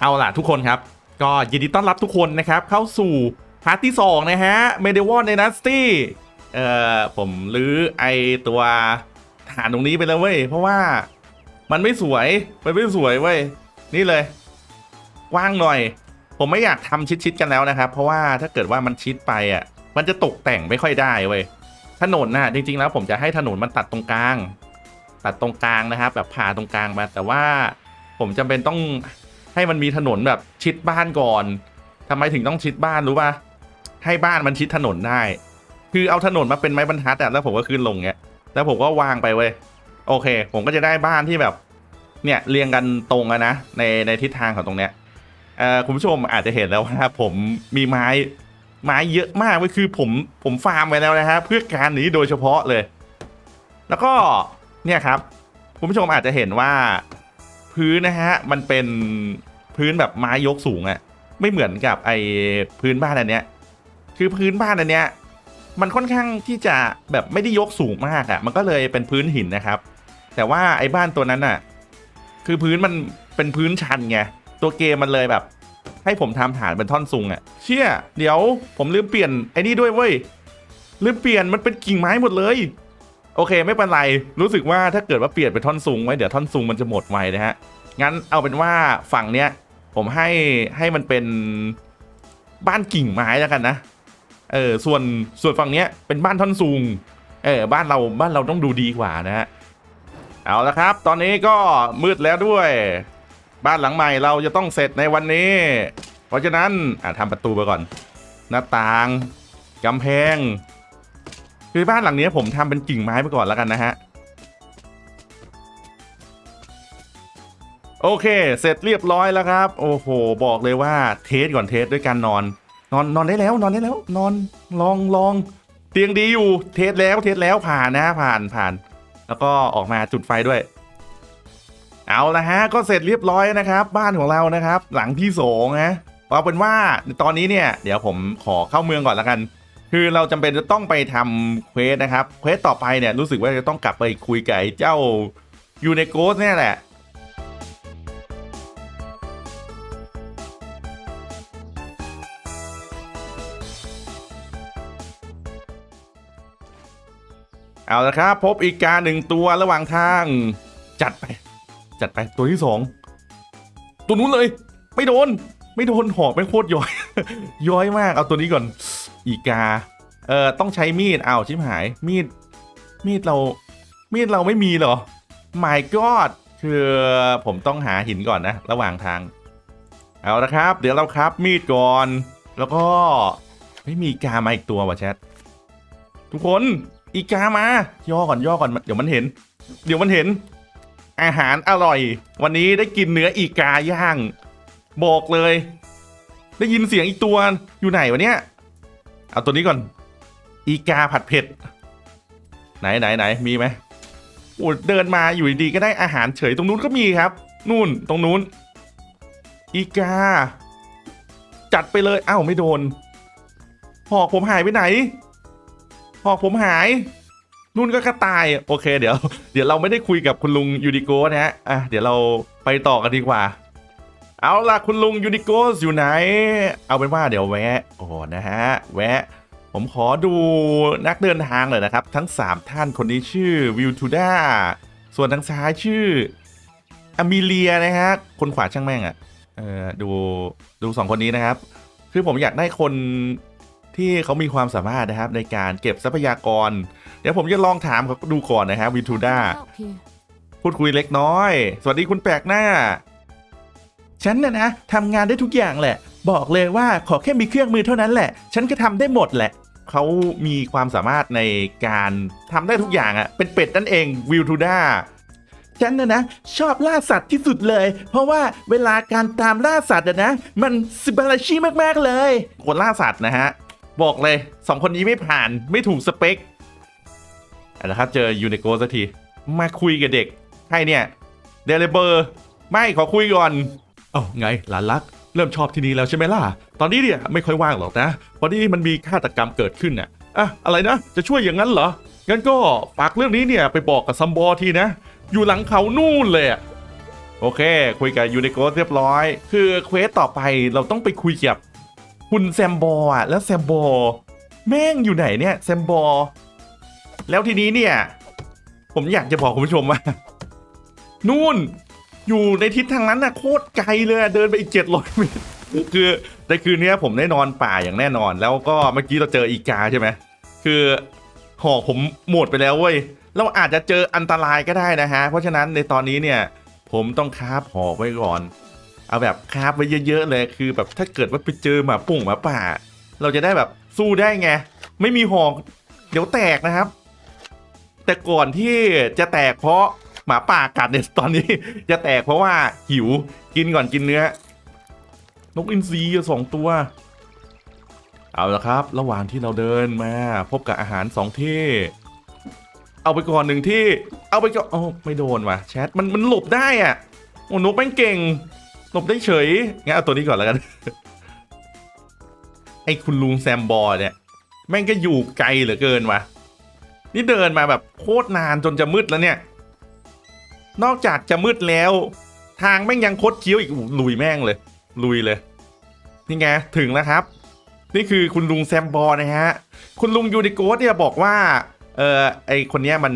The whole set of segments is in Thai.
เอาล่ะทุกคนครับ ก็ยินดีต้อนรับทุกคนนะครับ เข้าสู่พาร์ทที่ 2 นะฮะเมเดวอนในนัสตี้เอ่อผมลื้อไอตัวฐานตรงนี้ไปแล้วเว้ย เพราะว่ามันไม่สวย มันไม่สวยเว้ย นี่เลยว่างหน่อย ผมไม่อยากทำชิดๆกันแล้วนะครับ เพราะว่าถ้าเกิดว่ามันชิดไปอะ มันจะตกแต่งไม่ค่อยได้เว้ยถนนน่ะจริง ๆ แล้วผมจะให้ถนนมันตัดตรงกลาง ตัดตรงกลางนะครับ แบบผ่าตรงกลางมาแต่ว่าผมจำเป็นต้อง ให้มันมีถนนแบบชิดบ้านก่อนทำไมถึงต้องชิดบ้านรู้ป่ะให้บ้านมันชิดถนนได้ คือเอาถนนมาเป็นไม้บรรทัดอะแล้วผมก็ขึ้นลงเงี้ยแล้วผมก็วางไปเว้ยโอเค ผมก็จะได้บ้านที่แบบ เนี่ยเรียงกันตรงอะนะในในทิศทางของตรงเนี้ยเอ่อคุณผู้ชมอาจจะเห็นแล้วว่าผมมีไม้ไม้เยอะมากเว้ยคือผมผมฟาร์มไว้แล้วนะฮะเพื่อการนี้โดยเฉพาะเลย แล้วก็เนี่ยครับ คุณผู้ชมอาจจะเห็นว่าพื้นนะฮะมันเป็น พื้นแบบไม้ยกสูงอะไม่เหมือนกับไอพื้นบ้านอันเนี้ย คือพื้นบ้านอันเนี้ย มันค่อนข้างที่จะแบบไม่ได้ยกสูงมากอะมันก็เลยเป็นพื้นหินนะครับ แต่ว่าไอ้บ้านตัวนั้นอะคือพื้นมันเป็นพื้นชันไงตัวเกมมันเลยแบบ ให้ผมทำฐานเป็นท่อนซุงอะเชี่ยเดี๋ยวผมลืมเปลี่ยนไอ้นี่ด้วยเว้ยลืมเปลี่ยนมันเป็นกิ่งไม้หมดเลยโอเคไม่เป็นไรรู้สึกว่าถ้าเกิดว่าเปลี่ยนเป็นท่อนซุงไว้เดี๋ยวท่อนซุงมันจะหมดไวนะฮะงั้นเอาเป็นว่าฝั่งเนี้ย ผมให้ให้มันเป็นบ้านกิ่งไม้แล้วกันนะ เออส่วนส่วนฝั่งเนี้ยเป็นบ้านท่อนซุงเออบ้านเราบ้านเราต้องดูดีกว่านะฮะ เอาละครับ ตอนนี้ก็มืดแล้วด้วย บ้านหลังใหม่เราจะต้องเสร็จในวันนี้ เพราะฉะนั้นอะทำประตูไปก่อน หน้าต่างกำแพง คือบ้านหลังนี้ผมทำเป็นกิ่งไม้ไปก่อนแล้วกันนะฮะ โอเค เสร็จเรียบร้อยแล้วครับ โอ้โห บอกเลยว่าเทสก่อนเทสด้วยการนอน นอนนอนได้แล้วนอนได้แล้ว นอนลองลองเตียงดีอยู่เทสแล้วเทสแล้วผ่านนะผ่านผ่าน แล้วก็ออกมาจุดไฟด้วย เอาละฮะ ก็เสร็จเรียบร้อยนะครับ บ้านของเรานะครับ หลังที่สองนะเอาเป็นว่าตอนนี้เนี่ย เดี๋ยวผมขอเข้าเมืองก่อนล้วกัน คือเราจำเป็นจะต้องไปทำเควสนะครับเควสต่อไปเนี่ยรู้สึกว่าจะต้องกลับไปคุยกับเจ้ายูเนโกสเนี่ยแหละ เอาละครับ พบอีกกาหนึ่งตัวระหว่างทาง จัดไป จัดไปตัวที่สองตัวนู้นเลย ไม่โดน ไม่โดนหอกไม่โคตรย้อย ย้อยมากเอาตัวนี้ก่อน อีกา เอ่อต้องใช้มีดเอาชิบหาย มีด มีดเรา มีดเราไม่มีเหรอ my god คือผมต้องหาหินก่อนนะ ระหว่างทาง เอาละครับ เดี๋ยวเราครับมีดก่อน แล้วก็ไม่มีอีกามาอีกตัวว่ะแชททุกคน อีกามา ย่อก่อนย่อก่อนเดี๋ยวมันเห็น เดี๋ยวมันเห็น อาหารอร่อย วันนี้ได้กินเนื้ออีกาย่าง บอกเลย ได้ยินเสียงอีกตัวอยู่ไหนวะเนี่ยเอาตัวนี้ก่อน อีกาผัดเผ็ด ไหนไหนไหนมีไหมโอ้เดินมาอยู่ดีๆก็ได้อาหารเฉยตรงนู้นก็มีครับ นู่นตรงนู้น อีกา จัดไปเลยอ้าวไม่โดนหอกผมหายไปไหน หอกผมหาย นุ่นก็กระต่าย โอเค เดี๋ยว เดี๋ยวเราไม่ได้คุยกับคุณลุงยูนิโกนะฮะ อะ เดี๋ยวเราไปต่อกันดีกว่า เอาล่ะคุณลุงยูนิโกสอยู่ไหน เอาเป็นว่าเดี๋ยวแวะก่อนนะฮะ แวะ ผมขอดูนักเดินทางเลยนะครับ ทั้ง 3 ท่านคนนี้ชื่อวิวทูด้า ส่วนทางซ้ายชื่ออเมเลียนะฮะ คนขวาช่างแม่งอะ่ะ เออดู ดูสองคนนี้นะครับ คือผมอยากได้คน ที่เขามีความสามารถนะครับในการเก็บทรัพยากร เดี๋ยวผมจะลองถามเขาดูก่อนนะครับวิทูด้าพูดคุยเล็กน้อย สวัสดีคุณแปลกหน้า ฉันน่ะนะทำงานได้ทุกอย่างแหละ บอกเลยว่าขอแค่มีเครื่องมือเท่านั้นแหละ ฉันก็ทำได้หมดแหละ เขามีความสามารถในการทำได้ทุกอย่างอะ่ะ เป็นเป็ดนั่นเองวิวทูด้าฉันนะนะชอบล่าสัตว์ที่สุดเลย เพราะว่าเวลาการตามล่าสัตว์นะ มันสิบาราชีมากๆเลยคนล่าสัตว์นะฮะ บอกเลยสองคนนี้ไม่ผ่านไม่ถูกสเปคเอาละครับเจอยูนิโกสักที มาคุยกับเด็กใครเนี่ยเดลิเบอร์ ไม่ขอคุยก่อน เอ้าไงหลานรัก เริ่มชอบที่นี่แล้วใช่ไหมล่ะ ตอนนี้เนี่ยไม่ค่อยว่างหรอกนะพอดีมันมีฆาตกรรมเกิดขึ้นน่ะอะอะไรนะ จะช่วยอย่างนั้นเหรอ งั้นก็ฝากเรื่องนี้เนี่ยไปบอกกับซัมบอทีนะ อยู่หลังเขานู่นเลยโอเค คุยกับยูนิโกสเรียบร้อย คือเควสต่อไปเราต้องไปคุยกับ คุณแซมบอร์อะแล้วแซมบอร์แม่งอยู่ไหนเนี่ยแซมบอร์แล้วทีนี้เนี่ย ผมอยากจะบอกคุณผู้ชมว่า นู่นอยู่ในทิศทางนั้นน่ะโคตรไกลเลยเดินไปอีกเจ็ดร้อยเมตรคือในคืนนี้ผมได้นอนป่าอย่างแน่นอน แล้วก็เมื่อกี้เราเจออีกาใช่ไหมคือหอกผมหมดไปแล้วเว้ยเราอาจจะเจออันตรายก็ได้นะฮะ เพราะฉะนั้นในตอนนี้เนี่ย ผมต้องคาบหอกไว้ก่อน เอาแบบคราบไว้เยอะๆเลยคือแบบถ้าเกิดว่าไปเจอหมาปุ่งหมาป่า เราจะได้แบบสู้ได้ไง ไม่มีหอกเดี๋ยวแตกนะครับ แต่ก่อนที่จะแตกเพราะหมาป่ากัดเนี่ยตอนนี้ จะแตกเพราะว่าหิวกินก่อนกินเนื้อนกอินทรีสองตัว เอาละครับ ระหว่างที่เราเดินมาพบกับอาหารสองที่ เอาไปก่อนหนึ่งที่ เอาไปก่อนโอ้ไม่โดนว่ะแชทมันมันหลบได้อะโอ้นกแม่งเก่ง หลบได้เฉย งั้นเอาตัวนี้ก่อนแล้วกัน ไอ้คุณลุงแซมบอร์เนี่ย แม่งก็อยู่ไกลเหลือเกินวะนี่เดินมาแบบโคตรนานจนจะมืดแล้วเนี่ย นอกจากจะมืดแล้ว ทางแม่งยังคดเคี้ยวอีกลุยแม่งเลย ลุยเลย นี่ไงถึงแล้วครับ นี่คือคุณลุงแซมบอร์นะฮะ คุณลุงยูนิโกสเนี่ยบอกว่า เออไอคนเนี้ยมัน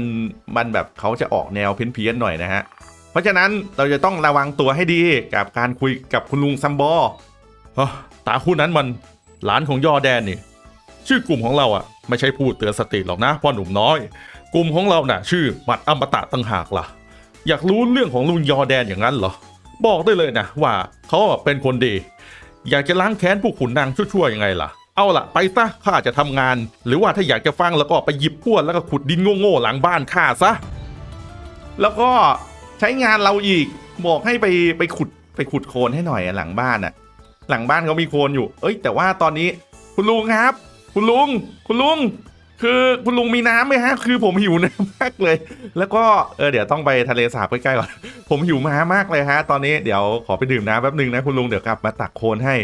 มันแบบเขาจะออกแนวเพี้ยนๆหน่อยนะฮะ เพราะฉะนั้นเราจะต้องระวังตัวให้ดีกับการคุยกับคุณลุงซัมบอร์ตาคู่นั้นมันหลานของยอแดนนี่ ชื่อกลุ่มของเราอะไม่ใช่พูดเตือนสติหรอกนะพ่อหนุ่มน้อย กลุ่มของเราน่ะ ชื่อมัดอมตะตั้งหากล่ะ อยากรู้เรื่องของลุงยอแดนอย่างนั้นเหรอ บอกได้เลยนะว่าเขาเป็นคนดี อยากจะล้างแค้นพวกขุนนางชั่วๆยังไงล่ะเอาล่ะ ไปซะข้าจะทำงาน หรือว่าถ้าอยากจะฟังแล้วก็ไปหยิบพวดแล้วก็ขุดดินโง่ๆหลังบ้านข้าซะ แล้วก็ ใช้งานเราอีกบอกให้ไปไปขุดไปขุดโคลนให้หน่อยอะหลังบ้านอะหลังบ้านเขามีโคลนอยู่ เอ้ย แต่ว่าตอนนี้คุณลุงครับ คุณลุง คุณลุง คือคุณลุงมีน้ำไหมฮะ คือผมหิวน้ำมากเลย แล้วก็เออเดี๋ยวต้องไปทะเลสาบใกล้ๆก่อน ผมหิวม้ามากเลยฮะ ตอนนี้เดี๋ยวขอไปดื่มน้ำแป๊บหนึงนะคุณลุงเดี๋ยวกลับมาตักโคลนให้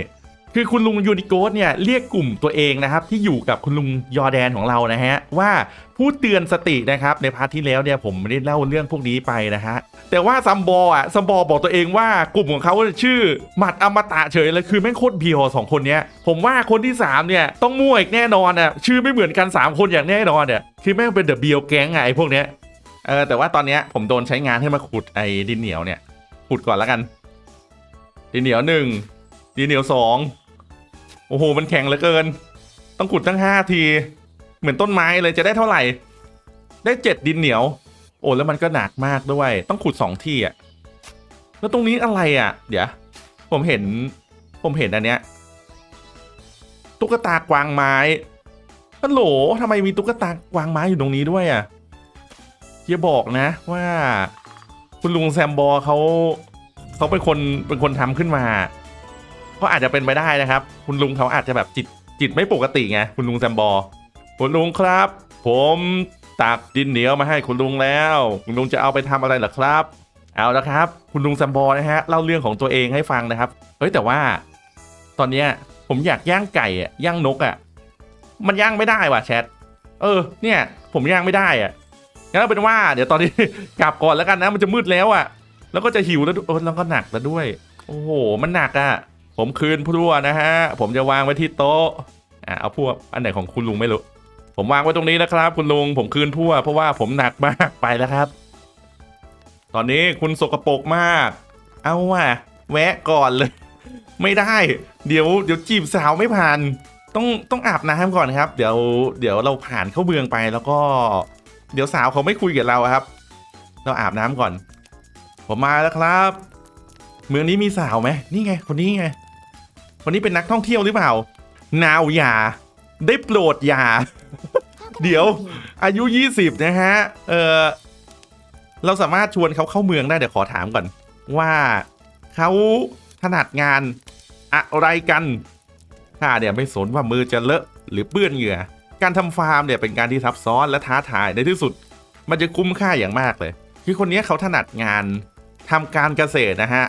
คือคุณลุงยูนิโกสเนี่ยเรียกกลุ่มตัวเองนะครับ ที่อยู่กับคุณลุงยอร์แดนของเรานะฮะ ว่าผู้เตือนสตินะครับ ในพาร์ทที่แล้วเนี่ยผมไม่ได้เล่าเรื่องพวกนี้ไปนะฮะ แต่ว่าซัมบออะซัมบอบอกตัวเองว่ากลุ่มของเขาชื่อหมัดอมตะเฉยเลยคือแม่งโคตรเบียวสองคนเนี้ยผมว่าคนที่สามเนี่ย ต้องมั่วอีกแน่นอนอะชื่อไม่เหมือนกันสามคนอย่างแน่นอนเนี่ยคือแม่งเป็นเดอะเบียวแก๊งไงพวกเนี้ยเออแต่ว่าตอนเนี้ยผมโดนใช้งานให้มาขุดไอ้ดินเหนียวเนี่ยขุดก่อนแล้วกันดินเหนียวหนึ่ง ดินเหนียวสองโอ้โห มันแข็งเหลือเกิน ต้องขุดตั้งห้าที เหมือนต้นไม้เลยจะได้เท่าไหร่ ได้เจ็ดดินเหนียว โอ้แล้วมันก็หนักมากด้วย ต้องขุดสองที่อะ แล้วตรงนี้อะไรอะ เดี๋ยว ผมเห็น ผมเห็นอันเนี้ย ตุ๊กตากวางไม้ฮัลโหลทำไมมีตุ๊กตากวางไม้อยู่ตรงนี้ด้วยอะอย่าบอกนะว่า คุณลุงแซมบอเขาเขาเป็นคนเป็นคนทำขึ้นมา ก็อาจจะเป็นไปได้นะครับ คุณลุงเขาอาจจะแบบจิตจิตไม่ปกติไงคุณลุงแซมบอร์คุณลุงครับ ผมตักดินเหนียวมาให้คุณลุงแล้ว คุณลุงจะเอาไปทำอะไรเหรอครับ เอาละครับ คุณลุงแซมบอร์นะฮะเล่าเรื่องของตัวเองให้ฟังนะครับเฮ้ยแต่ว่า ตอนเนี้ยผมอยากย่างไก่อะย่างนกอะมันย่างไม่ได้ว่ะแชทเออ เนี่ย ผมย่างไม่ได้อะงั้นเอาเป็นว่า เดี๋ยวตอนนี้กลับก่อนแล้วกันนะ มันจะมืดแล้วอะแล้วก็จะหิวแล้วด้วยเออแล้วก็หนักแล้วด้วย โอ้โห มันหนักอะ ผมคืนพั่วนะฮะ ผมจะวางไว้ที่โต๊ะ อะเอาพวอันไหนของคุณลุงไม่รู้ ผมวางไว้ตรงนี้นะครับ คุณลุง ผมคืนทั่วเพราะว่าผมหนักมาก ไปแล้วครับ ตอนนี้คุณสกปรกมาก เอาว่ะ แวะก่อนเลย ไม่ได้ เดี๋ยว เดี๋ยวจีบสาวไม่ผ่าน ต้อง ต้องอาบน้ำก่อนครับ เดี๋ยว เดี๋ยวเราผ่านเข้าเมืองไปแล้วก็ เดี๋ยวสาวเขาไม่คุยกับเราครับ เราอาบน้ำก่อน ผมมาแล้วครับ เมืองนี้มีสาวไหมนี่ไง คนนี้ไง คนนี้เป็นนักท่องเที่ยวหรือเปล่านาวอย่า ได้โปรดอย่า เดี๋ยวอายุ 20 นะฮะ เออเราสามารถชวนเขาเข้าเมืองได้เดี๋ยวขอถามก่อน ว่าเขาถนัดงานอะไรกันข้าเนี่ยไม่สนว่ามือจะเลอะหรือเปื้อนเหงื่อ การทำฟาร์มเนี่ยเป็นการที่ซับซ้อนและท้าทายในที่สุด มันจะคุ้มค่าอย่างมากเลย คือคนนี้เขาถนัดงานทำการเกษตรนะฮะ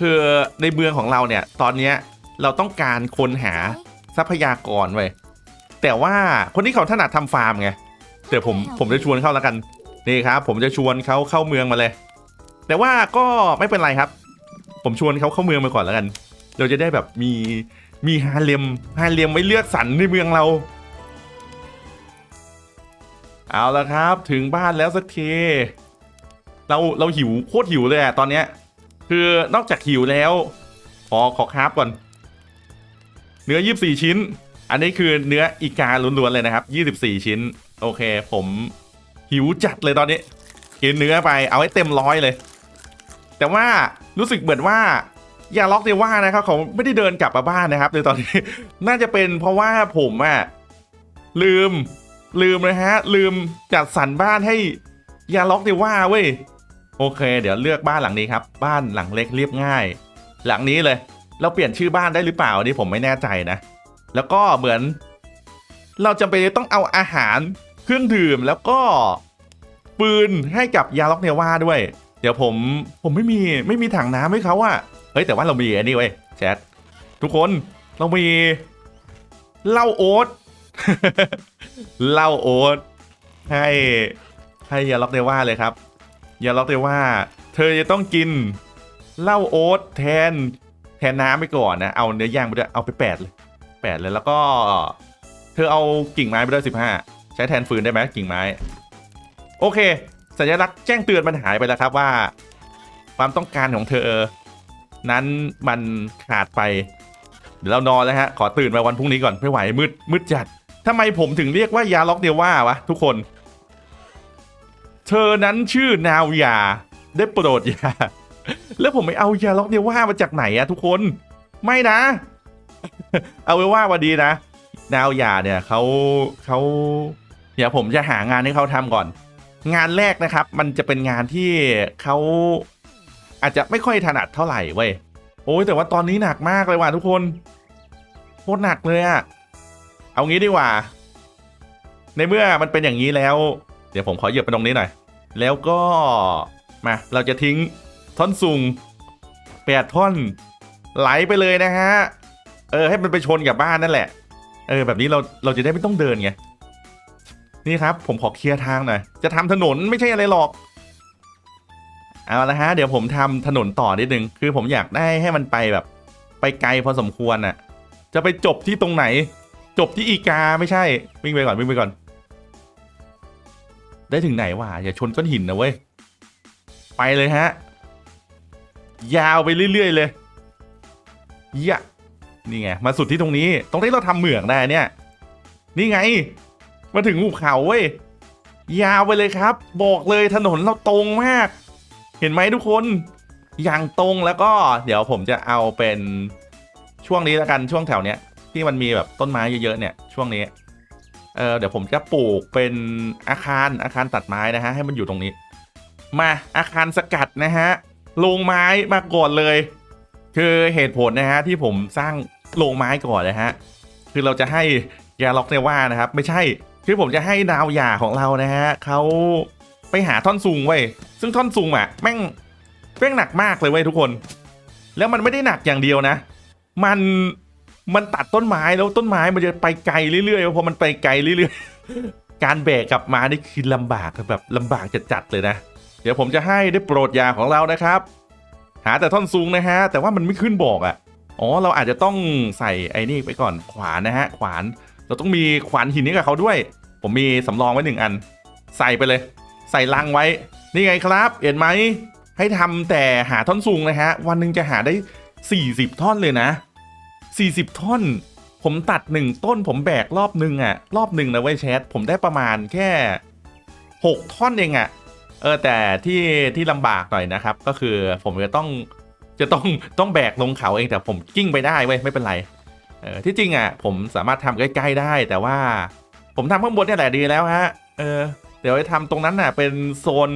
คือในเมืองของเราเนี่ยตอนเนี้ย เราต้องการคนหาทรัพยากรไว้ยแต่ว่าคนที่เขาถนัดทำฟาร์มไงเดี๋ยวผมผมจะชวนเข้าแล้วกันนี่ครับ ผมจะชวนเขาเข้าเมืองมาเลย แต่ว่าก็ไม่เป็นไรครับ ผมชวนเขาเข้าเมืองมาก่อนแล้วกัน เราจะได้แบบมีมีฮาเลมฮาเลมไว้เลือกสรรในเมืองเรา เอาละครับ ถึงบ้านแล้วสักทีเราเราหิวโคตรหิวเลยอะตอนเนี้ยคือนอกจากหิวแล้วขอขอคราฟก่อน เนื้อ 24 ชิ้น อันนี้คือเนื้ออีกาล้วนๆเลยนะครับ 24 ชิ้น โอเค ผมหิวจัดเลยตอนนี้ กินเนื้อไปเอาให้เต็มร้อยเลย แต่ว่ารู้สึกเหมือนว่ายาล็อกเดว่านะครับเขาไม่ได้เดินกลับมาบ้านนะครับในตอนนี้ น่าจะเป็นเพราะว่าผมอะลืมลืมนะฮะ ลืมจัดสรรบ้านให้ยาล็อกเดว่าเว้ยโอเค เดี๋ยวเลือกบ้านหลังนี้ครับ บ้านหลังเล็กเรียบง่าย หลังนี้เลย เราเปลี่ยนชื่อบ้านได้หรือเปล่านนี่ผมไม่แน่ใจนะ แล้วก็เหมือน เราจำเป็นต้องเอาอาหารเครื่องดื่มแล้วก็ปืนให้กับยาล็อกเนว่าด้วย เดี๋ยวผมผมไม่มีไม่มีถังน้ำให้เขาอะเฮ้ยแต่ว่าเรามีอันนี้เว้ยแชททุกคนเรามีเหล้าโอ๊ตเหล้าโอ๊ตให้ให้ยาล็อกเนว่าเลยครับยาล็อกเนว่า เธอจะต้องกินเหล้าโอ๊ตแทน แทนน้ำไปก่อนนะ เอาเนื้อย่างไปด้วยเอาไปแปดเลยแปดเลยแล้วก็ เธอเอากิ่งไม้ไปด้วยสิบห้าใช้แทนฟืนได้ไหมกิ่งไม้ โอเค สัญลักษณ์แจ้งเตือนมันหายไปแล้วครับว่า ความต้องการของเธอ นั้นมันขาดไป เดี๋ยวเรานอนแล้วฮะขอตื่นมาวันพรุ่งนี้ก่อนไม่ไหวมืดมืดจัดทำไมผมถึงเรียกว่ายาล็อกเดียวว่าวะทุกคน เธอนั้นชื่อนาว ยา ได้โปรดยา แล้วผมไม่เอายาล็อกเดียวว่ามาจากไหนอะทุกคนไม่นะ เอาไว้ว่าวันดีนะนาวยาเนี่ยเขาเขาเดี๋ยวผมจะหางานให้เขาทำก่อน งานแรกนะครับ มันจะเป็นงานที่เขาอาจจะไม่ค่อยถนัดเท่าไหร่เว้ยโอ้ยแต่ว่าตอนนี้หนักมากเลยว่ะทุกคนโคตรหนักเลยอะเอางี้ดีกว่า ในเมื่อมันเป็นอย่างนี้แล้ว เดี๋ยวผมขอเหยียบไปตรงนี้หน่อย แล้วก็มาเราจะทิ้ง ท่อนซุงแปดท่อน ไหลไปเลยนะฮะ เออ ให้มันไปชนกับบ้านนั่นแหละ เออ แบบนี้เราเราจะได้ไม่ต้องเดินไง นี่ครับ ผมขอเคลียร์ทางหน่อย จะทำถนนไม่ใช่อะไรหรอก เอาละฮะ เดี๋ยวผมทำถนนต่อนิดนึง คือผมอยากได้ให้มันไปแบบ ไปไกลพอสมควรน่ะ จะไปจบที่ตรงไหน จบที่อีกาไม่ใช่ วิ่งไปก่อนวิ่งไปก่อน ได้ถึงไหนวะอย่าชนก้อนหินนะเว้ย ไปเลยฮะ ยาวไปเรื่อย ๆ เลยยะนี่ไง มาสุดที่ตรงนี้ ตรงที่เราทำเหมืองได้เนี่ย นี่ไง มาถึงหุบเขาเว้ย ยาวไปเลยครับ บอกเลยถนนเราตรงมาก เห็นไหมทุกคน อย่างตรงแล้วก็ เดี๋ยวผมจะเอาเป็นช่วงนี้แล้วกันช่วงแถวเนี้ยที่มันมีแบบต้นไม้เยอะๆเนี่ย ช่วงนี้ เออเดี๋ยวผมจะปลูกเป็นอาคารอาคารตัดไม้นะฮะให้มันอยู่ตรงนี้ มาอาคารสกัดนะฮะ ลงไม้มาก่อนเลย คือเหตุผลนะฮะที่ผมสร้างโรงไม้ก่อนนะฮะคือเราจะให้ยาล็อกเนว่านะครับ ไม่ใช่คือผมจะให้ดาวหยาของเรานะฮะเขาไปหาท่อนซุงไว้ซึ่งท่อนซุงอะแม่งแม่งหนักมากเลยเว้ยทุกคน แล้วมันไม่ได้หนักอย่างเดียวนะ มันมันตัดต้นไม้แล้วต้นไม้มันจะไปไกลเรื่อยๆพอมันไปไกลเรื่อยๆ การแบกกลับมานี่คือลำบากแบบลำบากจัดๆเลยนะ เดี๋ยวผมจะให้ได้โปรดยาของเรานะครับ หาแต่ท่อนซุงนะฮะ แต่ว่ามันไม่ขึ้นบอกอะ่ะ อ๋อ เราอาจจะต้องใส่ไอ้นี่ไปก่อนขวานนะฮะ ขวาน เราต้องมีขวานหินนี้กับเขาด้วย ผมมีสำรองไว้หนึ่งอัน ใส่ไปเลย ใส่ลังไว้ นี่ไงครับ เห็นไหม ให้ทำแต่หาท่อนซุงนะฮะ วันหนึ่งจะหาได้ 40 ท่อนเลยนะ 40 ท่อน ผมตัดหนึ่งต้น ผมแบกรอบหนึ่งอะรอบหนึ่งนะเว้ยแชท ผมได้ประมาณแค่ 6 ท่อนเองอะ เออแต่ที่ที่ลำบากหน่อยนะครับ ก็คือผมจะต้องจะต้องต้องแบกลงเขาเองแต่ผมกิ้งไปได้เว้ยไม่เป็นไรเออที่จริงอะผมสามารถทำใกล้ ๆ ได้ แต่ว่าผมทำข้างบนเนี่ยแหละดีแล้วฮะเออเดี๋ยวไปทำตรงนั้นน่ะเป็นโซน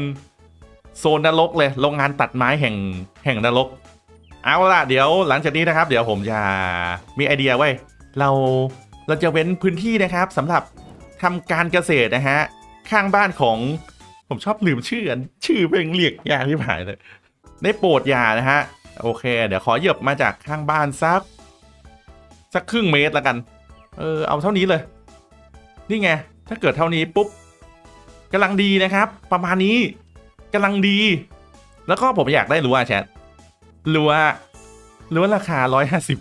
โซนนรกเลยโรงงานตัดไม้แห่งแห่งนรก เอาล่ะเดี๋ยวหลังจากนี้นะครับ เดี๋ยวผมจะมีไอเดียไว้ยเราเราจะเว้นพื้นที่นะครับสำหรับทำการเกษตรนะฮะข้างบ้านของ ผมชอบลืมชื่ออันชื่อเป็นเรียกยากที่ผ่านเลยได้โปรดยานะฮะ โอเค เดี๋ยวขอเหยียบมาจากข้างบ้านสัก สักครึ่งเมตรแล้วกัน เออเอาเท่านี้เลย นี่ไง ถ้าเกิดเท่านี้ปุ๊บกำลังดีนะครับ ประมาณนี้กำลังดี แล้วก็ผมอยากได้รัวแชทรัวรัวราคาร้อยห้าสิบ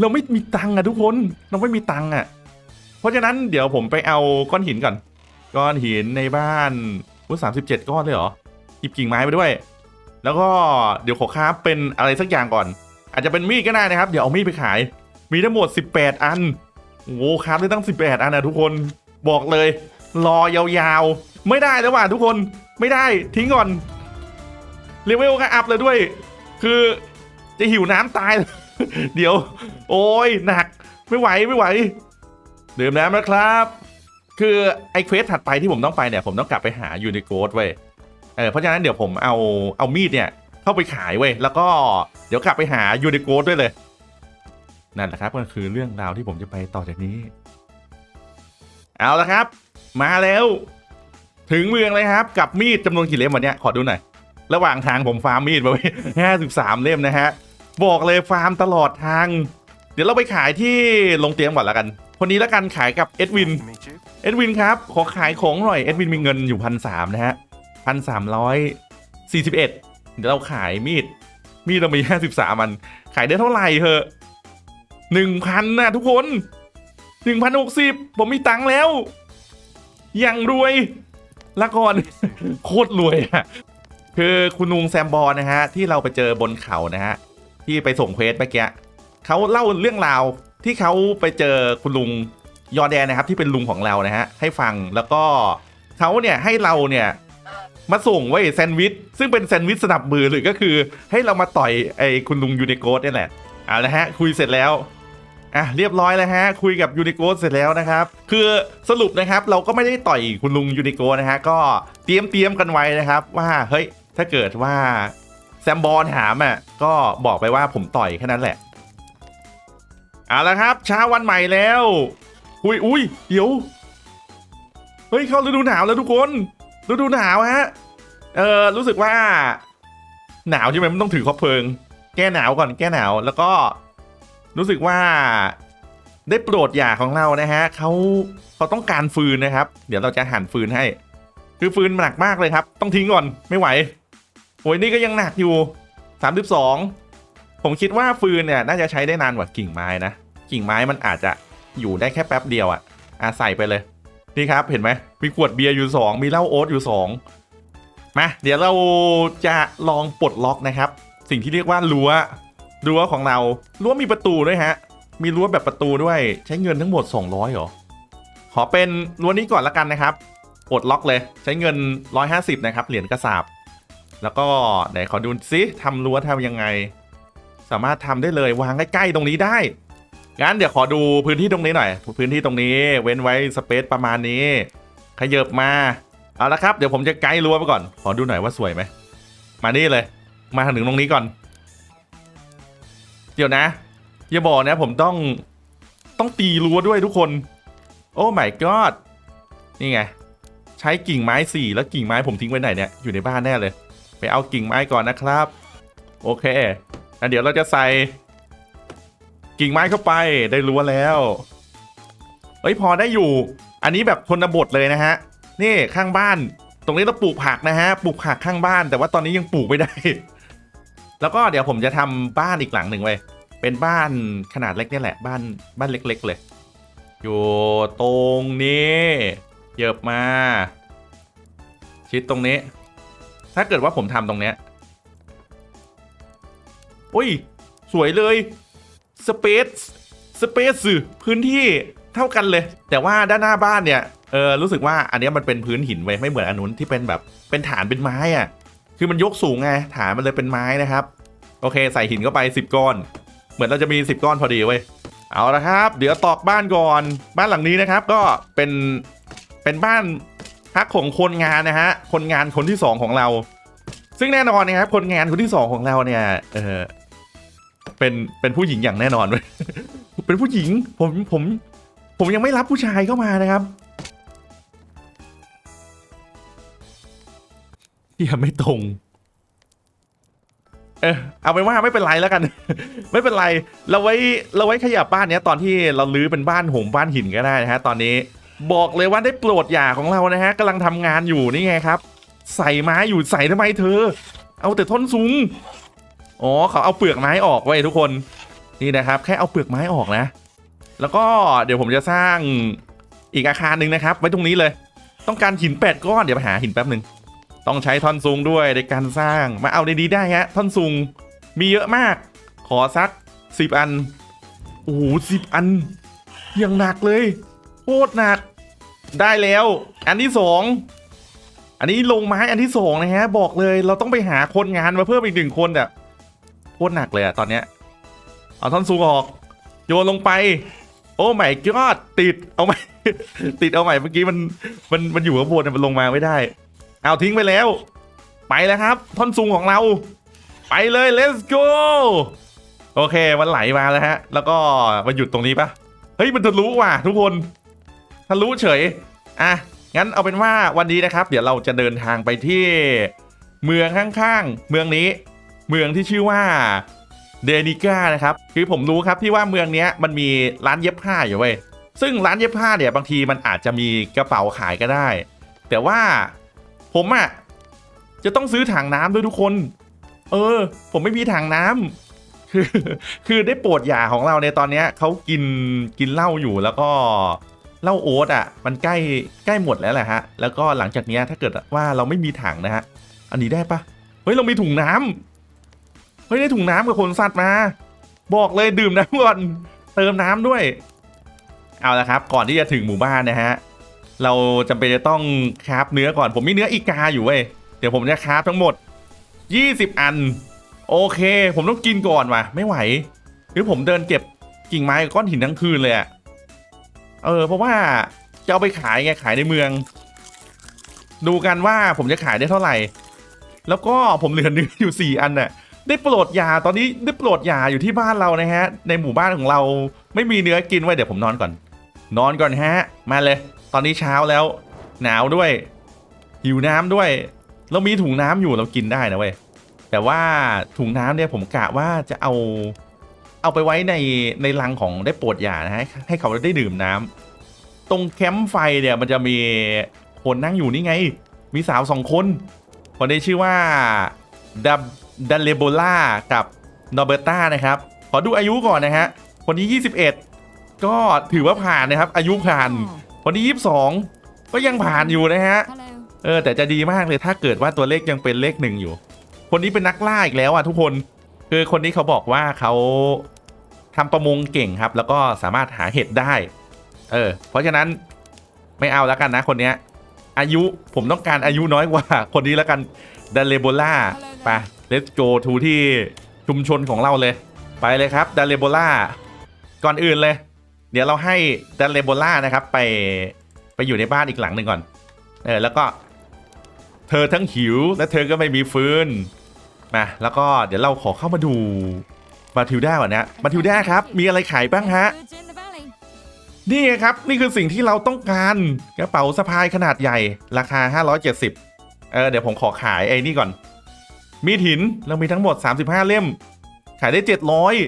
เราไม่มีตังค์อะทุกคนเราไม่มีตังค์อะเพราะฉะนั้นเดี๋ยวผมไปเอาก้อนหินก่อน ก้อนหินในบ้าน อุ้สามสิบเจ็ดก้อนเลยเหรอหยิบกิ่งไม้ไปด้วย แล้วก็เดี๋ยวขอคราเป็นอะไรสักอย่างก่อน อาจจะเป็นมีดก็ได้นะครับ เดี๋ยวเอามีดไปขาย มีทั้งหมด18อันโอ้โหคราได้ตั้ง18อันนะทุกคนบอกเลย รอยาวๆ ไม่ได้แล้วว่ะทุกคนไม่ได้ทิ้งก่อนเลเวลก็อัพเลยด้วย คือจะหิวน้ำตาย เดี๋ยว โอ้ยหนัก ไม่ไหวไม่ไหวดื่มน้ำนะครับ คือไอ้เควสถัดไปที่ผมต้องไปเนี่ยผมต้องกลับไปหายูนิโกดเว้ยเออเพราะฉะนั้นเดี๋ยวผมเอาเอามีดเนี่ยเข้าไปขายเว้ยแล้วก็เดี๋ยวกลับไปหายูนิโกดด้วยเลยนั่นแหละครับก็คือเรื่องราวที่ผมจะไปต่อจากนี้ เอาละครับ มาแล้ว ถึงเมืองเลยครับ กับมีดจำนวนกี่เล่มวันเนี้ยขอดูหน่อยระหว่างทางผมฟาร์มมีดมาไว้ห้าสิบสามเล่มนะฮะบอกเลยฟาร์มตลอดทาง เดี๋ยวเราไปขายที่ลงเตียงก่อนละกัน คนนี้ละกันขายกับเอ็ดวิน เอ็ดวินครับ ขอขายของหน่อย เอ็ดวินมีเงินอยู่พันสามนะฮะพันสามร้อยสี่สิบเอ็ดเดี๋ยวเราขายมีด มีดเรามีห้าสิบสามมัน ขายได้เท่าไหร่เหอะหนึ่งพันนะทุกคนหนึ่งพันหกสิบผมมีตังค์แล้ว ยังรวยละก่อน โคตรรวยอะคือคุณลุงแซมบอลนะฮะ ที่เราไปเจอบนเขานะฮะ ที่ไปส่งเควสเมื่อกี้เขาเล่าเรื่องราว ที่เขาไปเจอคุณลุงยอแดนนะครับที่เป็นลุงของเรานะฮะให้ฟังแล้วก็เขาเนี่ยให้เราเนี่ยมาส่งไว้แซนด์วิชซึ่งเป็นแซนด์วิชสนับมือหรือก็คือให้เรามาต่อยไอ้คุณลุงยูนิโกสนี่แหละเอาละฮะคุยเสร็จแล้วอะเรียบร้อยแล้วฮะคุยกับยูนิโกสเสร็จแล้วนะครับคือสรุปนะครับเราก็ไม่ได้ต่อยคุณลุงยูนิโกสนะฮะก็เตรียมเตรียมกันไว้นะครับว่าเฮ้ยถ้าเกิดว่าแซมบอลถามอะก็บอกไปว่าผมต่อยแค่นั้นแหละ เอาละครับเช้าวันใหม่แล้ว อุ้ยอุ้ยเดี๋ยว เฮ้ยเข้าฤดูหนาวแล้วทุกคน ฤดูหนาวฮะ เออรู้สึกว่า หนาวใช่ไหมมันต้องถือคบเพลิง แก้หนาวก่อนแก้หนาวแล้วก็ รู้สึกว่า ได้โปรดอย่าของเรานะฮะเขาเขาต้องการฟืนนะครับ เดี๋ยวเราจะหั่นฟืนให้ คือฟืนหนักมากเลยครับ ต้องทิ้งก่อนไม่ไหวโอ้ยนี่ก็ยังหนักอยู่32ผมคิดว่าฟืนเนี่ยน่าจะใช้ได้นานกว่ากิ่งไม้นะ กิ่งไม้มันอาจจะอยู่ได้แค่แป๊บเดียวอะ่ะอาใส่ไปเลย นี่ครับเห็นไหมมีขวดเบียร์อยู่ 2 มีเหล้าโอ๊ตอยู่ 2 มาเดี๋ยวเราจะลองปลดล็อกนะครับ สิ่งที่เรียกว่ารั้วรั้วของเรารั้วมีประตูด้วยฮะ มีรั้วแบบประตูด้วยใช้เงินทั้งหมด 200เหรอขอเป็นรั้วนี้ก่อนละกันนะครับปลดล็อกเลยใช้เงิน 150 นะครับ เหรียญกระสาบแล้วก็ไหนขอดูซิทำรั้วทำยังไง สามารถทำได้เลยวางใกล้ๆตรงนี้ได้ งั้นเดี๋ยวขอดูพื้นที่ตรงนี้หน่อย พื้นที่ตรงนี้เว้นไว้สเปซประมาณนี้ ขยับมา เอาละครับเดี๋ยวผมจะไกด์รั้วไปก่อน ขอดูหน่อยว่าสวยไหม มานี่เลย มาถึงตรงนี้ก่อน เดี๋ยวนะอย่าบอกนะผมต้องต้องตีรั้วด้วยทุกคน โอ้ my god นี่ไง ใช้กิ่งไม้สี่แล้วกิ่งไม้ผมทิ้งไว้ไหนเนี่ยอยู่ในบ้านแน่เลย ไปเอากิ่งไม้ก่อนนะครับ โอเคแล้วเดี๋ยวเราจะใส่ กิ่งไม้เข้าไปได้รั้วแล้วเฮ้ยพอได้อยู่ อันนี้แบบคนบทเลยนะฮะ นี่ข้างบ้าน ตรงนี้เราปลูกผักนะฮะ ปลูกผักข้างบ้าน แต่ว่าตอนนี้ยังปลูกไม่ได้ แล้วก็เดี๋ยวผมจะทำบ้านอีกหลังหนึ่งไว้เป็นบ้านขนาดเล็กนี่แหละ บ้านบ้านเล็ก ๆ เลย อยู่ตรงนี้เหยิบมา ชิดตรงนี้ ถ้าเกิดว่าผมทำตรงเนี้ยอุ้ย สวยเลย สเปซสเปซพื้นที่เท่ากันเลย แต่ว่าด้านหน้าบ้านเนี่ยเออรู้สึกว่าอันนี้มันเป็นพื้นหินไว้ไม่เหมือนอันนู้นที่เป็นแบบเป็นฐานเป็นไม้อะคือมันยกสูงไงฐานมันเลยเป็นไม้นะครับ โอเค ใส่หินเข้าไป 10 ก้อน เหมือนเราจะมี 10 ก้อนพอดีเว้ยเอาละครับ เดี๋ยวตอกบ้านก่อนบ้านหลังนี้นะครับ ก็เป็นเป็นบ้านพักของคนงานนะฮะคนงานคนที่สองของเรา ซึ่งแน่นอนนะครับคนงานคนที่สองของเราเนี่ยเออ เป็นเป็นผู้หญิงอย่างแน่นอนเว้ยเป็นผู้หญิงผมผมผมยังไม่รับผู้ชายเข้ามานะครับเฮียไม่ตรง เออเอาเป็นว่าไม่เป็นไรแล้วกัน ไม่เป็นไร เราไว้เราไว้ขยับบ้านเนี้ย ตอนที่เราลื้อเป็นบ้านหงบ้านหินก็ได้นะฮะ ตอนนี้บอกเลยว่าได้โปรดหย่าของเรานะฮะกำลังทำงานอยู่นี่ไงครับ ใส่ไม้อยู่ใส่ทำไมเธอ เอาแต่ท่อนสูง อ๋อเขาเอาเปลือกไม้ออกไว้ทุกคนนี่นะครับ แค่เอาเปลือกไม้ออกนะ แล้วก็เดี๋ยวผมจะสร้างอีกอาคารหนึ่งนะครับ ไว้ตรงนี้เลย ต้องการหินแปดก้อนเดี๋ยวไปหาหินแป๊บหนึ่งต้องใช้ท่อนซุงด้วยในการสร้างมาเอาดีๆได้ฮะท่อนซุงมีเยอะมาก ขอสักสิบอันโอ้โหสิบอันยังหนักเลยโคตรหนักได้แล้ว อันที่สองอันนี้ลงไม้อันที่สองนะฮะ บอกเลยเราต้องไปหาคนงานมาเพิ่มอีกหนึ่งคนอะโค ตรหนักเลยอะตอนเนี้ยเอาท่อนซุงออก โยนลงไป โอ้ไม่กอดติดเอาใหม่ ติดเอาใหม่เมื่อกี้มันมันมันอยู่ข้างบนมันลงมาไม่ได้ เอาทิ้งไปแล้ว ไปแล้วครับ ท่อนซุงของเรา ไปเลย let's go โอเคมันไหลมาแล้วฮะ แล้วก็มาหยุดตรงนี้ปะเฮ้ยมันทะลุว่ะ ทุกคนทะลุเฉยอะงั้นเอาเป็นว่าวันนี้นะครับ เดี๋ยวเราจะเดินทางไปที่เมืองข้างๆ เมืองนี้ เมืองที่ชื่อว่าเดนิก้านะครับคือผมรู้ครับที่ว่าเมืองนี้มันมีร้านเย็บผ้าอยู่เว้ยซึ่งร้านเย็บผ้าเนี่ยบางทีมันอาจจะมีกระเป๋าขายก็ได้ แต่ว่าผมอะจะต้องซื้อถังน้ำด้วยทุกคน เออ ผมไม่มีถังน้ำคือ คือได้โปรดหยาของเราในตอนเนี้ยเขากินกินเหล้าอยู่แล้วก็เหล้าโอ๊ตอะ มันใกล้ใกล้หมดแล้วแหละฮะ แล้วก็หลังจากเนี้ยถ้าเกิดว่าเราไม่มีถังนะฮะ อันนี้ได้ปะเฮ้ยเรามีถุงน้ำเฮ้ยได้ถุงน้ำกับคนสัตว์มา บอกเลยดื่มน้ำก่อนเติมน้ำด้วย เอาละครับ ก่อนที่จะถึงหมู่บ้านนะฮะเราจำเป็นจะต้องคราฟเนื้อก่อน ผมมีเนื้ออีกาอยู่เว้ยเดี๋ยวผมจะคราฟทั้งหมด 20 อัน โอเค ผมต้องกินก่อนว่ะไม่ไหว หรือผมเดินเก็บกิ่งไม้ก้อนหินทั้งคืนเลยอะเออเพราะว่าจะเอาไปขายไงขายในเมือง ดูกันว่าผมจะขายได้เท่าไหร่ แล้วก็ผมเหลือเนื้ออยู่ 4 อันน่ะ ได้โปรดยาตอนนี้ได้โปรดยาอยู่ที่บ้านเรานะฮะ ในหมู่บ้านของเราไม่มีเนื้อกินไว้เดี๋ยวผมนอนก่อน นอนก่อนฮะ มาเลย ตอนนี้เช้าแล้ว หนาวด้วย หิวน้ำด้วย เรามีถุงน้ำอยู่เรากินได้นะเว้ยแต่ว่าถุงน้ำเนี่ยผมกะว่าจะเอา เอาไปไว้ในในรังของได้โปรดยานะฮะให้เขาได้ดื่มน้ำตรงแคมป์ไฟเนี่ยมันจะมีคนนั่งอยู่นี่ไง มีสาวสองคนคนนี้ชื่อว่าดับดันเลโบล่ากับนอเบต้านะครับ ขอดูอายุก่อนนะฮะ คนนี้21 ก็ถือว่าผ่านนะครับ อายุผ่าน คนนี้22 ก็ยังผ่านอยู่นะฮะ Hello. เออ แต่จะดีมากเลยถ้าเกิดว่าตัวเลขยังเป็นเลขหนึ่งอยู่ คนนี้เป็นนักล่าอีกแล้วอะทุกคน คือคนนี้เขาบอกว่าเขาทำประมงเก่งครับ แล้วก็สามารถหาเห็ดได้ เออ เพราะฉะนั้นไม่เอาแล้วกันนะคนเนี้ยอายุผมต้องการอายุน้อยกว่า คนนี้แล้วกันดันเลโบล่าไป let's go to ที่ชุมชนของเราเลย ไปเลยครับดันเลโบล่าก่อนอื่นเลย เดี๋ยวเราให้ดันเลโบล่านะครับไปไปอยู่ในบ้านอีกหลังหนึ่งก่อน เออแล้วก็ เธอทั้งหิวและเธอก็ไม่มีฟืนมาแล้วก็เดี๋ยวเราขอเข้ามาดูมาทิวด้าก่อนนะมาทิวด้าครับ มีอะไรขายบ้างฮะนี่ครับนี่คือสิ่งที่เราต้องการกระเป๋าสะพายขนาดใหญ่ราคา 570 เออเดี๋ยวผมขอขายไอ้นี่ก่อน มีดหินเรามีทั้งหมด 35 เล่ม ขายได้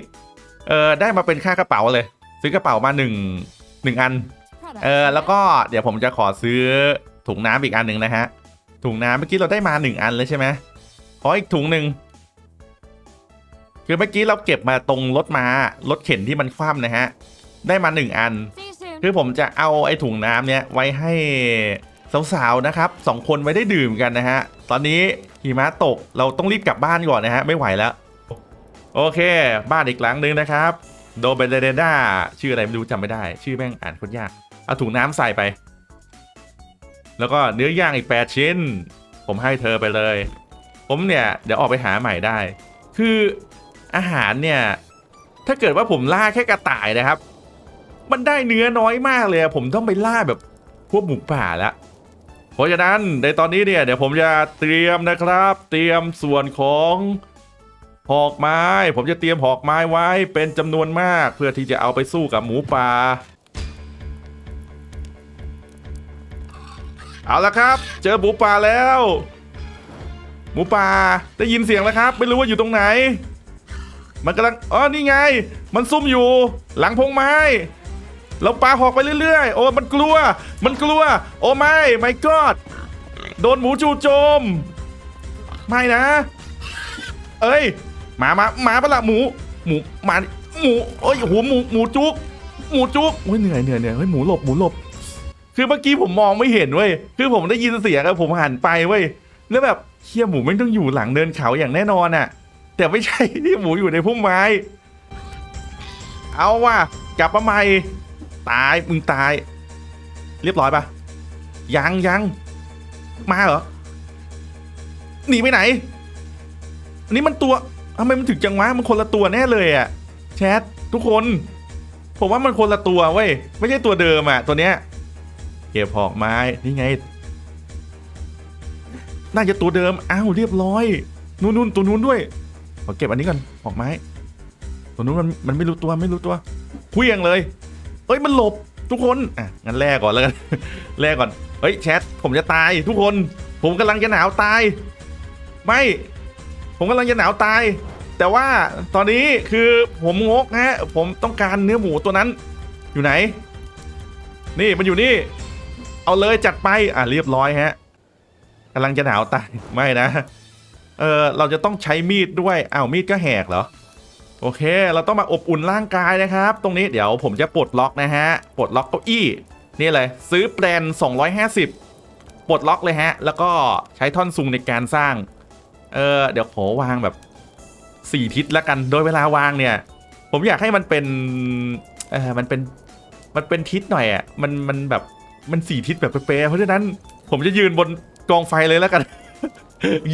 700 เออได้มาเป็นค่ากระเป๋าเลย ซื้อกระเป๋ามา1 1อัน Products เออ in แล้วก็เดี๋ยวผมจะขอซื้อถุงน้ำอีกอันหนึ่งนะฮะ ถุงน้ำเมื่อกี้เราได้มาหนึ่งอันเลยใช่ไหมขออีกถุงหนึ่งคือเมื่อกี้เราเก็บมาตรงรถมารถเข็นที่มันคว่ำนะฮะ ได้มาหนึ่งอัน See you soon. คือผมจะเอาไอ้ถุงน้ำเนี้ยไว้ให้สาวๆนะครับสองคนไว้ได้ดื่มกันนะฮะ ตอนนี้ หิมะตก เราต้องรีบกลับบ้านก่อนนะฮะ ไม่ไหวแล้ว โอเค บ้านอีกหลังนึงนะครับ โดเบเดเดด้าชื่ออะไรไม่รู้จำไม่ได้ ชื่อแม่งอ่านคนยาก เอาถุงน้ำใส่ไป แล้วก็เนื้อย่างอีก 8 ชิ้น ผมให้เธอไปเลย ผมเนี่ยเดี๋ยวออกไปหาใหม่ได้ คืออาหารเนี่ย ถ้าเกิดว่าผมล่าแค่กระต่ายนะครับ มันได้เนื้อน้อยมากเลย ผมต้องไปล่าแบบพวกหมูป่าแล้ว เพราะฉะนั้นในตอนนี้เนี่ยเดี๋ยวผมจะเตรียมนะครับ เตรียมส่วนของหอกไม้ ผมจะเตรียมหอกไม้ไว้เป็นจำนวนมาก เพื่อที่จะเอาไปสู้กับหมูป่าเอาละครับ เจอหมูป่าแล้ว หมูป่าได้ยินเสียงแล้วครับ ไม่รู้ว่าอยู่ตรงไหน มันกำลังอ๋อนี่ไง มันซุ่มอยู่ หลังพงไม้ เราปาหอกไปเรื่อยๆ โอ้ มันกลัว มันกลัว โอ้ไม่ไม่กอดโดนหมูจู่โจม ไม่นะ เอ้ย หมามาหมาปะละหมู หมูหมาหมูเอ้ยโอ้โหหมูหมูจุก หมูจุกโอ้ยเหนื่อยเหนื่อยเหนื่อยเฮ้ยหมูหลบหมูหลบ คือเมื่อกี้ผมมองไม่เห็นเว้ย คือผมได้ยินเสียงอะผมหันไปเว้ย แล้วแบบเฮียหมูไม่ต้องอยู่หลังเนินเขาอย่างแน่นอนอะแต่ไม่ใช่ที่หมูอยู่ในพุ่มไม้ เอาว่ะกลับมาใหม่ ตายมึงตาย เรียบร้อยปะยังยังมาเหรอหนีไปไหน อันนี้มันตัวทำไมมันถึงจังวะมันคนละตัวแน่เลยอะแชททุกคน ผมว่ามันคนละตัวเว้ยไม่ใช่ตัวเดิมอะตัวเนี้ยเก็บหอกไม้นี่ไง น่าจะตัวเดิมอ้าวเรียบร้อยนู่นนู่นตัวนู้นด้วยขอเก็บอันนี้ก่อนหอกไม้ ตัวนู้นมันมันไม่รู้ตัวไม่รู้ตัวเคลี้ยงเลย เอ้ยมันหลบทุกคนอะงั้นแลกก่อนแล้วกันแลกก่อนเฮ้ยแชทผมจะตายทุกคน ผมกำลังจะหนาวตาย ไม่ ผมกำลังจะหนาวตาย แต่ว่าตอนนี้คือผมงกฮะผมต้องการเนื้อหมูตัวนั้น อยู่ไหน นี่มันอยู่นี่ เอาเลยจัดไปอะเรียบร้อยฮะกำลังจะหนาวตายไม่นะเออเราจะต้องใช้มีดด้วยอ้าวมีดก็แหกเหรอ โอเค เราต้องมาอบอุ่นร่างกายนะครับ ตรงนี้เดี๋ยวผมจะปลดล็อกนะฮะ ปลดล็อกเก้าอี้นี่เลยซื้อแปลน250 ปลดล็อกเลยฮะ แล้วก็ใช้ท่อนซุงในการสร้าง เออเดี๋ยวขอวางแบบ 4 ทิศแล้วกัน โดยเวลาวางเนี่ย ผมอยากให้มันเป็นเออมันเป็นมันเป็นทิศหน่อยอะ มันมันแบบมันสี่ทิศแบบเป๊ะเพราะฉะนั้นผมจะยืนบนกองไฟเลยแล้วกัน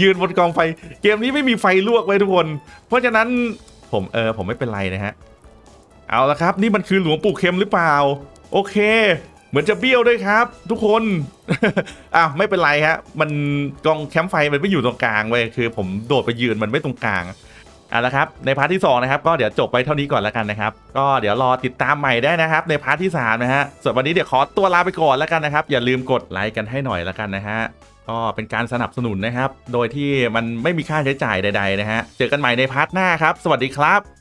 ยืนบนกองไฟ เกมนี้ไม่มีไฟลวกไว้ทุกคน เพราะฉะนั้น ผมเออผมไม่เป็นไรนะฮะ เอาละครับ นี่มันคือหลวงปู่เข็มหรือเปล่า โอเค เหมือนจะเบี้ยวด้วยครับ ทุกคนอะไม่เป็นไรฮะ มันกองแคมป์ไฟมันไม่อยู่ตรงกลางเว้ยคือ ผมโดดไปยืนมันไม่ตรงกลางเอาละครับในพาร์ทที่2นะครับก็เดี๋ยวจบไปเท่านี้ก่อนแล้วกันนะครับ ก็เดี๋ยวรอติดตามใหม่ได้นะครับ ในพาร์ทที่3นะฮะส่วนวันนี้เดี๋ยวขอตัวลาไปก่อนแล้วกันนะครับ อย่าลืมกดไลค์กันให้หน่อยแล้วกันนะฮะ ก็เป็นการสนับสนุนนะครับ โดยที่มันไม่มีค่าใช้จ่ายใด ๆ นะฮะ เจอกันใหม่ในพาร์ทหน้าครับ สวัสดีครับ